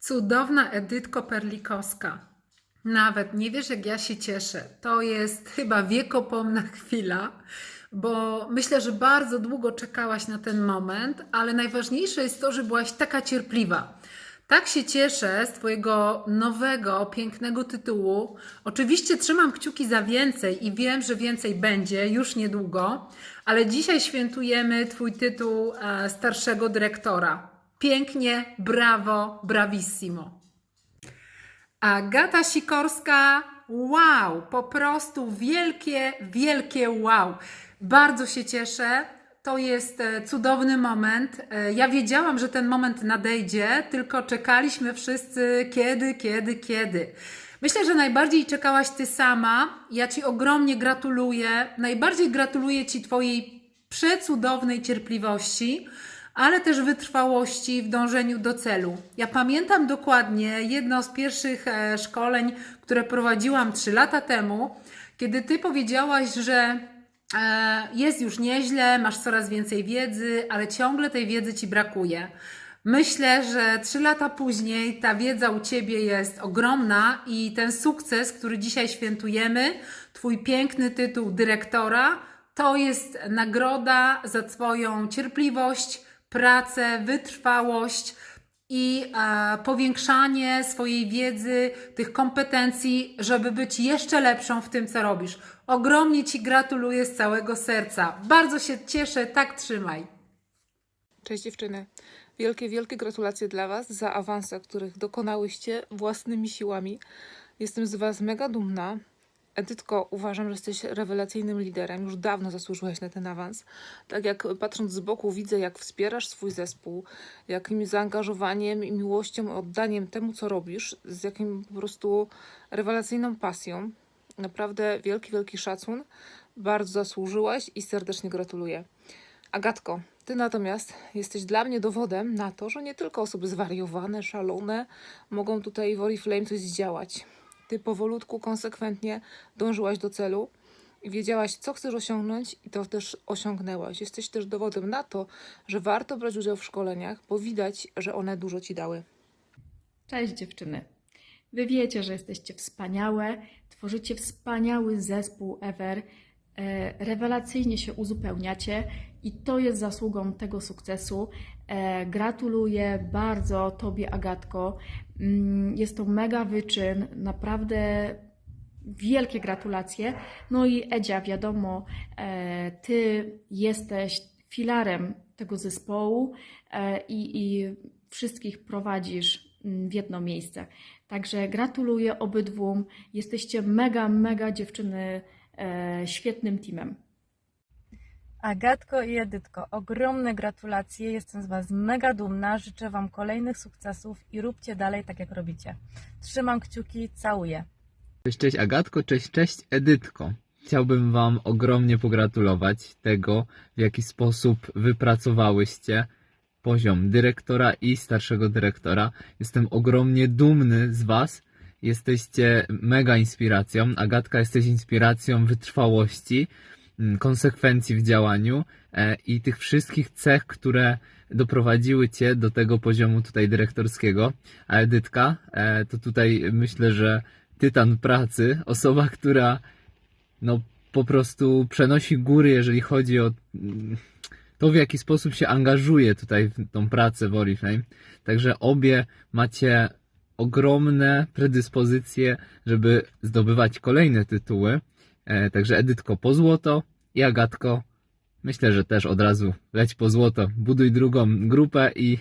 Cudowna Edytko Perlikowska. Nawet nie wiesz, jak ja się cieszę. To jest chyba wiekopomna chwila, bo myślę, że bardzo długo czekałaś na ten moment, ale najważniejsze jest to, że byłaś taka cierpliwa. Tak się cieszę z Twojego nowego, pięknego tytułu. Oczywiście trzymam kciuki za więcej i wiem, że więcej będzie już niedługo, ale dzisiaj świętujemy Twój tytuł e, starszego dyrektora. Pięknie, brawo, bravissimo. Agata Sikorska, wow, po prostu wielkie, wielkie wow. Bardzo się cieszę. To jest e, cudowny moment. E, Ja wiedziałam, że ten moment nadejdzie, tylko czekaliśmy wszyscy kiedy, kiedy, kiedy. Myślę, że najbardziej czekałaś ty sama. Ja ci ogromnie gratuluję. Najbardziej gratuluję ci twojej przecudownej cierpliwości ale też wytrwałości w dążeniu do celu. Ja pamiętam dokładnie jedno z pierwszych e, szkoleń, które prowadziłam 3 lata temu, kiedy ty powiedziałaś, że e, jest już nieźle, masz coraz więcej wiedzy, ale ciągle tej wiedzy ci brakuje. Myślę, że trzy lata później ta wiedza u Ciebie jest ogromna i ten sukces, który dzisiaj świętujemy, Twój piękny tytuł dyrektora, to jest nagroda za Twoją cierpliwość, pracę, wytrwałość i e, powiększanie swojej wiedzy, tych kompetencji, żeby być jeszcze lepszą w tym, co robisz. Ogromnie Ci gratuluję z całego serca. Bardzo się cieszę, tak trzymaj. Cześć dziewczyny. Wielkie, wielkie gratulacje dla Was za awanse, których dokonałyście własnymi siłami. Jestem z Was mega dumna. Edytko, uważam, że jesteś rewelacyjnym liderem. Już dawno zasłużyłaś na ten awans. Tak jak patrząc z boku widzę, jak wspierasz swój zespół, jakim zaangażowaniem i miłością, oddaniem temu, co robisz, z jakim po prostu rewelacyjną pasją. Naprawdę wielki, wielki szacun. Bardzo zasłużyłaś i serdecznie gratuluję. Agatko, ty natomiast jesteś dla mnie dowodem na to, że nie tylko osoby zwariowane, szalone mogą tutaj w Oriflame coś zdziałać. Ty powolutku, konsekwentnie dążyłaś do celu i wiedziałaś, co chcesz osiągnąć, i to też osiągnęłaś. Jesteś też dowodem na to, że warto brać udział w szkoleniach, bo widać, że one dużo ci dały. Cześć dziewczyny. Wy wiecie, że jesteście wspaniałe, tworzycie wspaniały zespół Ever, e, rewelacyjnie się uzupełniacie i to jest zasługą tego sukcesu. E, Gratuluję bardzo Tobie, Agatko. Mm, Jest to mega wyczyn, naprawdę wielkie gratulacje. No i Edzia, wiadomo, e, Ty jesteś filarem tego zespołu e, i, i wszystkich prowadzisz mm, w jedno miejsce. Także gratuluję obydwu. Jesteście mega, mega dziewczyny, świetnym teamem. Agatko i Edytko, ogromne gratulacje. Jestem z Was mega dumna. Życzę Wam kolejnych sukcesów i róbcie dalej tak, jak robicie. Trzymam kciuki, całuję. Cześć, cześć Agatko, cześć, cześć Edytko. Chciałbym Wam ogromnie pogratulować tego, w jaki sposób wypracowałyście poziom dyrektora i starszego dyrektora. Jestem ogromnie dumny z Was. Jesteście mega inspiracją. Agatka, jesteś inspiracją wytrwałości, konsekwencji w działaniu e, i tych wszystkich cech, które doprowadziły Cię do tego poziomu tutaj dyrektorskiego. A Edytka, e, to tutaj myślę, że tytan pracy, osoba, która no po prostu przenosi góry, jeżeli chodzi o mm, to, w jaki sposób się angażuje tutaj w tą pracę w Oriflame. Także obie macie ogromne predyspozycje, żeby zdobywać kolejne tytuły. E, także Edytko po złoto i Agatko myślę, że też od razu leć po złoto. Buduj drugą grupę i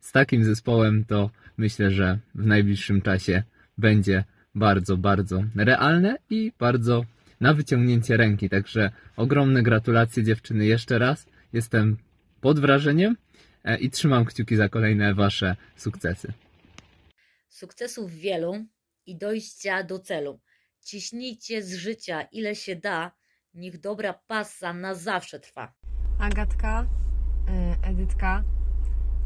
z takim zespołem to myślę, że w najbliższym czasie będzie bardzo, bardzo realne i bardzo na wyciągnięcie ręki. Także ogromne gratulacje dziewczyny jeszcze raz. Jestem pod wrażeniem e, i trzymam kciuki za kolejne Wasze sukcesy. Sukcesów wielu i dojścia do celu. Ciśnijcie z życia ile się da, niech dobra pasa na zawsze trwa. Agatka, y, Edytka,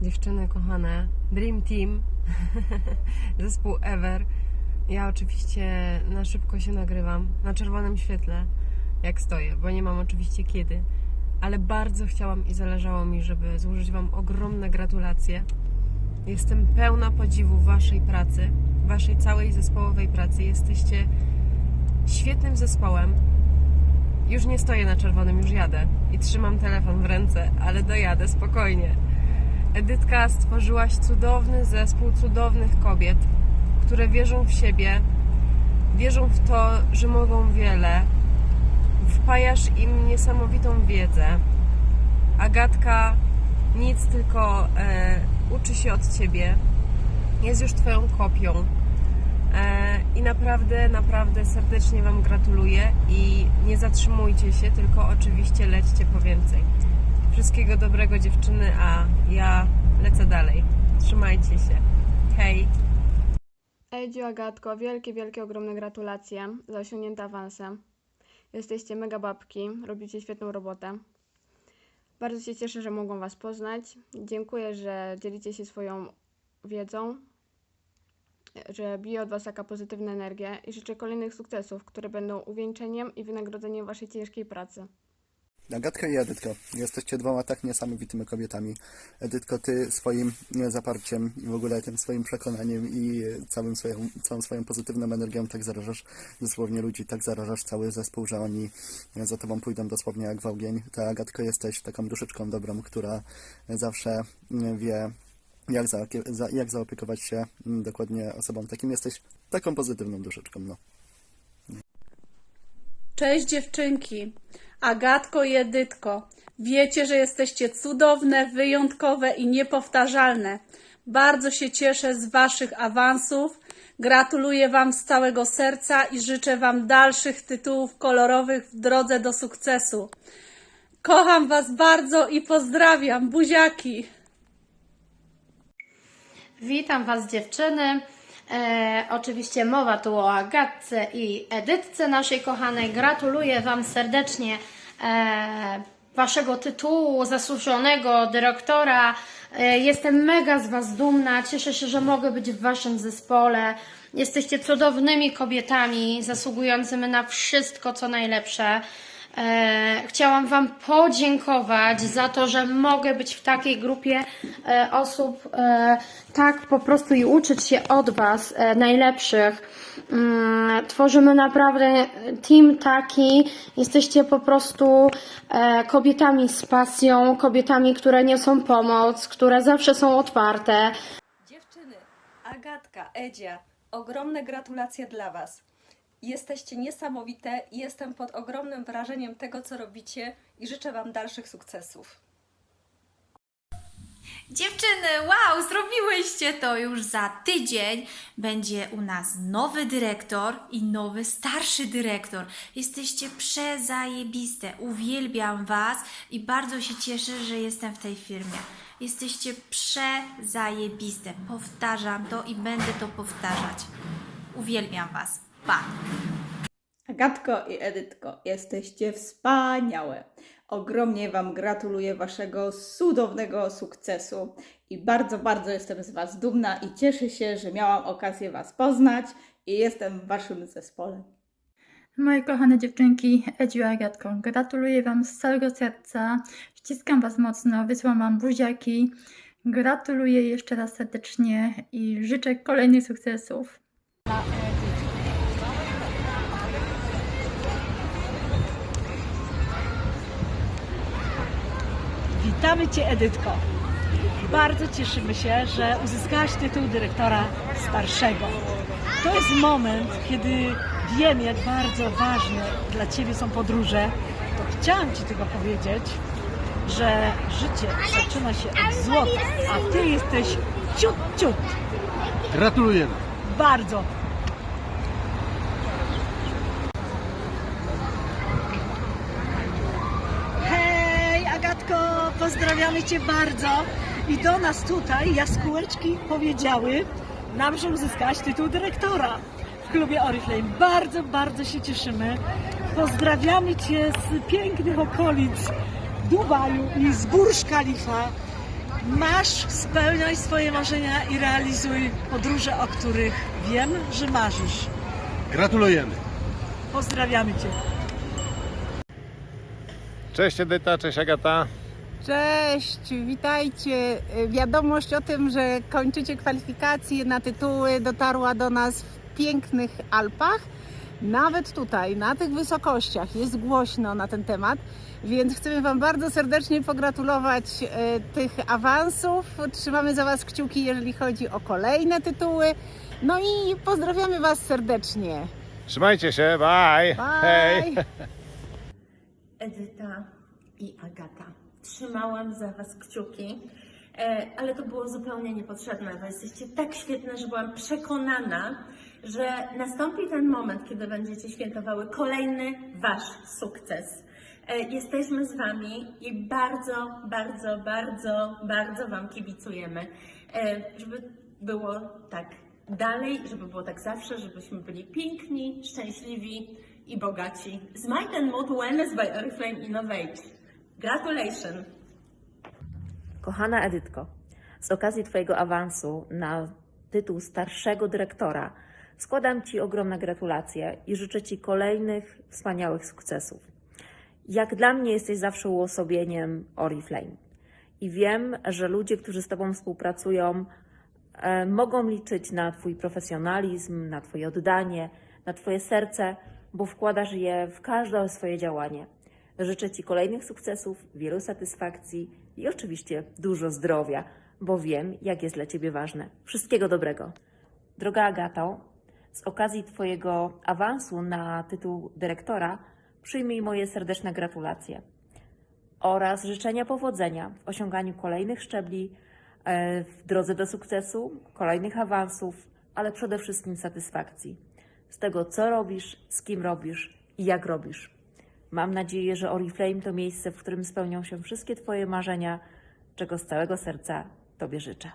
dziewczyny kochane, Dream Team, zespół Ever. Ja oczywiście na szybko się nagrywam, na czerwonym świetle, jak stoję, bo nie mam oczywiście kiedy, ale bardzo chciałam i zależało mi, żeby złożyć Wam ogromne gratulacje. Jestem pełna podziwu Waszej pracy, Waszej całej zespołowej pracy. Jesteście świetnym zespołem. Już nie stoję na czerwonym, już jadę i trzymam telefon w ręce, ale dojadę spokojnie. Edytka, stworzyłaś cudowny zespół cudownych kobiet, które wierzą w siebie, wierzą w to, że mogą wiele. Wpajasz im niesamowitą wiedzę. Agatka nic, tylko e, uczy się od ciebie. Jest już Twoją kopią. E, I naprawdę, naprawdę serdecznie Wam gratuluję i nie zatrzymujcie się, tylko oczywiście lećcie po więcej. Wszystkiego dobrego dziewczyny, a ja lecę dalej. Trzymajcie się. Hej! Edziu, Agatko, wielkie, wielkie, ogromne gratulacje za osiągnięte awanse. Jesteście mega babki, robicie świetną robotę. Bardzo się cieszę, że mogłam Was poznać. Dziękuję, że dzielicie się swoją wiedzą, że bije od Was taka pozytywna energia i życzę kolejnych sukcesów, które będą uwieńczeniem i wynagrodzeniem Waszej ciężkiej pracy. Agatka i Edytko, jesteście dwoma tak niesamowitymi kobietami. Edytko, ty swoim zaparciem i w ogóle tym swoim przekonaniem i całym swoją, całą swoją pozytywną energią tak zarażasz dosłownie ludzi, tak zarażasz cały zespół, że oni za tobą pójdą dosłownie jak w ogień. Ty, Agatko, jesteś taką duszyczką dobrą, która zawsze wie, jak, za, jak zaopiekować się mm, dokładnie osobą takim. Jesteś taką pozytywną duszyczką, no. Cześć dziewczynki, Agatko i Edytko. Wiecie, że jesteście cudowne, wyjątkowe i niepowtarzalne. Bardzo się cieszę z Waszych awansów. Gratuluję Wam z całego serca i życzę Wam dalszych tytułów kolorowych w drodze do sukcesu. Kocham Was bardzo i pozdrawiam. Buziaki! Witam Was dziewczyny. E, oczywiście mowa tu o Agatce i Edytce naszej kochanej. Gratuluję Wam serdecznie e, Waszego tytułu zasłużonego dyrektora. E, jestem mega z Was dumna. Cieszę się, że mogę być w Waszym zespole. Jesteście cudownymi kobietami, zasługującymi na wszystko, co najlepsze. E, chciałam Wam podziękować za to, że mogę być w takiej grupie e, osób, e, tak po prostu i uczyć się od Was e, najlepszych. Mm, Tworzymy naprawdę team taki, jesteście po prostu e, kobietami z pasją, kobietami, które niosą pomoc, które zawsze są otwarte. Dziewczyny, Agatka, Edzia, ogromne gratulacje dla Was. Jesteście niesamowite i jestem pod ogromnym wrażeniem tego, co robicie i życzę Wam dalszych sukcesów. Dziewczyny, wow, zrobiłyście to już za tydzień. Będzie u nas nowy dyrektor i nowy starszy dyrektor. Jesteście przezajebiste. Uwielbiam Was i bardzo się cieszę, że jestem w tej firmie. Jesteście przezajebiste. Powtarzam to i będę to powtarzać. Uwielbiam Was. Pa! Agatko i Edytko, jesteście wspaniałe. Ogromnie Wam gratuluję Waszego cudownego sukcesu i bardzo, bardzo jestem z Was dumna i cieszę się, że miałam okazję Was poznać i jestem w Waszym zespole. Moje kochane dziewczynki, Edziu i Agatko, gratuluję Wam z całego serca. Ściskam Was mocno, wysyłam Wam buziaki. Gratuluję jeszcze raz serdecznie i życzę kolejnych sukcesów. Witamy Cię, Edytko. Bardzo cieszymy się, że uzyskałaś tytuł dyrektora starszego. To jest moment, kiedy wiem, jak bardzo ważne dla Ciebie są podróże. To chciałam Ci tylko powiedzieć, że życie zaczyna się od złota, a Ty jesteś ciut, ciut. Gratulujemy. Bardzo. Hej, Agatko, pozdrawiamy Cię bardzo. I do nas tutaj jaskółeczki powiedziały nam, że uzyskałaś tytuł dyrektora w klubie Oriflame. Bardzo, bardzo się cieszymy. Pozdrawiamy Cię z pięknych okolic Dubaju i z Burj Khalifa. Masz, spełniaj swoje marzenia i realizuj podróże, o których wiem, że marzysz. Gratulujemy. Pozdrawiamy Cię. Cześć Edyta, cześć Agata. Cześć, witajcie. Wiadomość o tym, że kończycie kwalifikacje na tytuły dotarła do nas w pięknych Alpach. Nawet tutaj, na tych wysokościach jest głośno na ten temat, więc chcemy Wam bardzo serdecznie pogratulować e, tych awansów. Trzymamy za Was kciuki, jeżeli chodzi o kolejne tytuły. No i pozdrawiamy Was serdecznie. Trzymajcie się, bye! Bye. Hej! Edyta i Agata. Trzymałam za Was kciuki, e, ale to było zupełnie niepotrzebne, bo jesteście tak świetne, że byłam przekonana, że nastąpi ten moment, kiedy będziecie świętowały kolejny Wasz sukces. E, Jesteśmy z Wami i bardzo, bardzo, bardzo, bardzo Wam kibicujemy, e, żeby było tak dalej, żeby było tak zawsze, żebyśmy byli piękni, szczęśliwi i bogaci. Smite and Mood Wellness by Oriflame Innovate. Gratulations! Kochana Edytko, z okazji Twojego awansu na tytuł starszego dyrektora składam Ci ogromne gratulacje i życzę Ci kolejnych wspaniałych sukcesów. Jak dla mnie jesteś zawsze uosobieniem Oriflame i wiem, że ludzie, którzy z Tobą współpracują, e, mogą liczyć na Twój profesjonalizm, na Twoje oddanie, na Twoje serce, bo wkładasz je w każde swoje działanie. Życzę Ci kolejnych sukcesów, wielu satysfakcji i oczywiście dużo zdrowia, bo wiem, jak jest dla Ciebie ważne. Wszystkiego dobrego. Droga Agato, z okazji Twojego awansu na tytuł dyrektora przyjmij moje serdeczne gratulacje oraz życzenia powodzenia w osiąganiu kolejnych szczebli e, w drodze do sukcesu, kolejnych awansów, ale przede wszystkim satysfakcji z tego, co robisz, z kim robisz i jak robisz. Mam nadzieję, że Oriflame to miejsce, w którym spełnią się wszystkie Twoje marzenia, czego z całego serca Tobie życzę.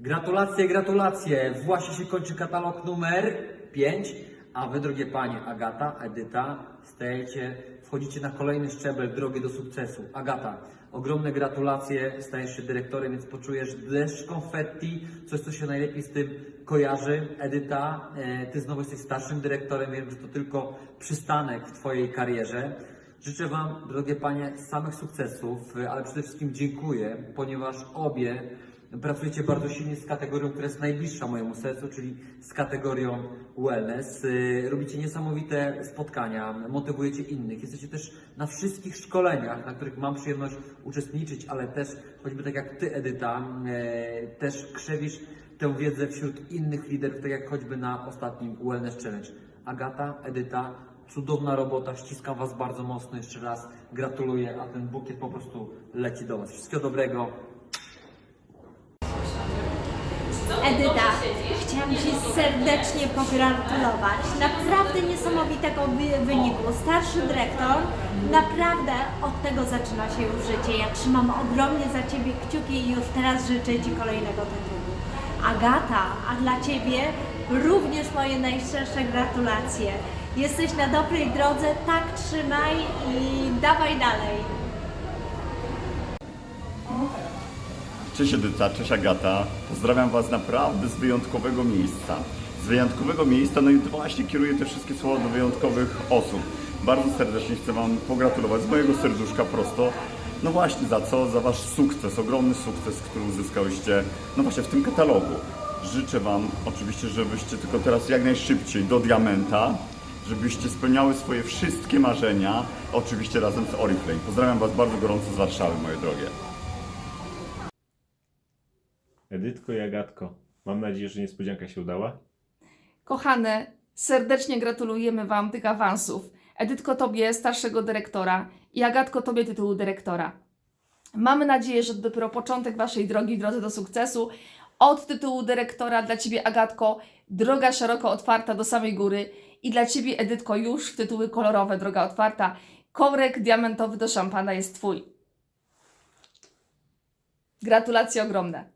Gratulacje, gratulacje! Właśnie się kończy katalog numer 5, a Wy, drogie Panie Agata, Edyta, stajecie, wchodzicie na kolejny szczebel drogi do sukcesu. Agata, ogromne gratulacje, stajesz się dyrektorem, więc poczujesz deszcz konfetti, coś, co się najlepiej z tym kojarzy. Edyta, e, Ty znowu jesteś starszym dyrektorem, wiem, że to tylko przystanek w Twojej karierze. Życzę Wam, drogie Panie, samych sukcesów, e, ale przede wszystkim dziękuję, ponieważ obie pracujecie bardzo silnie z kategorią, która jest najbliższa mojemu sercu, czyli z kategorią wellness. Y, Robicie niesamowite spotkania, motywujecie innych. Jesteście też na wszystkich szkoleniach, na których mam przyjemność uczestniczyć, ale też, choćby tak jak Ty, Edyta, e, też krzewisz tę wiedzę wśród innych liderów, tak jak choćby na ostatnim Wellness Challenge. Agata, Edyta, cudowna robota, ściskam Was bardzo mocno jeszcze raz, gratuluję, a ten bukiet po prostu leci do Was. Wszystkiego dobrego, Edyta, chciałam Ci serdecznie pogratulować. Naprawdę niesamowitego wy- wyniku. Starszy dyrektor, naprawdę od tego zaczyna się już życie. Ja trzymam ogromnie za Ciebie kciuki i już teraz życzę Ci kolejnego tytułu. Agata, a dla Ciebie również moje najszczersze gratulacje. Jesteś na dobrej drodze, tak trzymaj i dawaj dalej. Cześć Edyta, cześć Agata. Pozdrawiam Was naprawdę z wyjątkowego miejsca. Z wyjątkowego miejsca, no i właśnie kieruję te wszystkie słowa do wyjątkowych osób. Bardzo serdecznie chcę Wam pogratulować z mojego serduszka prosto. No właśnie za co? Za Wasz sukces, ogromny sukces, który uzyskałyście, no właśnie w tym katalogu. Życzę Wam oczywiście, żebyście tylko teraz jak najszybciej do diamenta, żebyście spełniały swoje wszystkie marzenia, oczywiście razem z Oriflame. Pozdrawiam Was bardzo gorąco z Warszawy, moje drogie. Edytko i Agatko, mam nadzieję, że niespodzianka się udała. Kochane, serdecznie gratulujemy Wam tych awansów. Edytko Tobie starszego dyrektora i Agatko Tobie tytułu dyrektora. Mamy nadzieję, że to dopiero początek Waszej drogi drodze do sukcesu. Od tytułu dyrektora dla Ciebie Agatko droga szeroko otwarta do samej góry i dla Ciebie Edytko już w tytuły kolorowe droga otwarta. Korek diamentowy do szampana jest Twój. Gratulacje ogromne.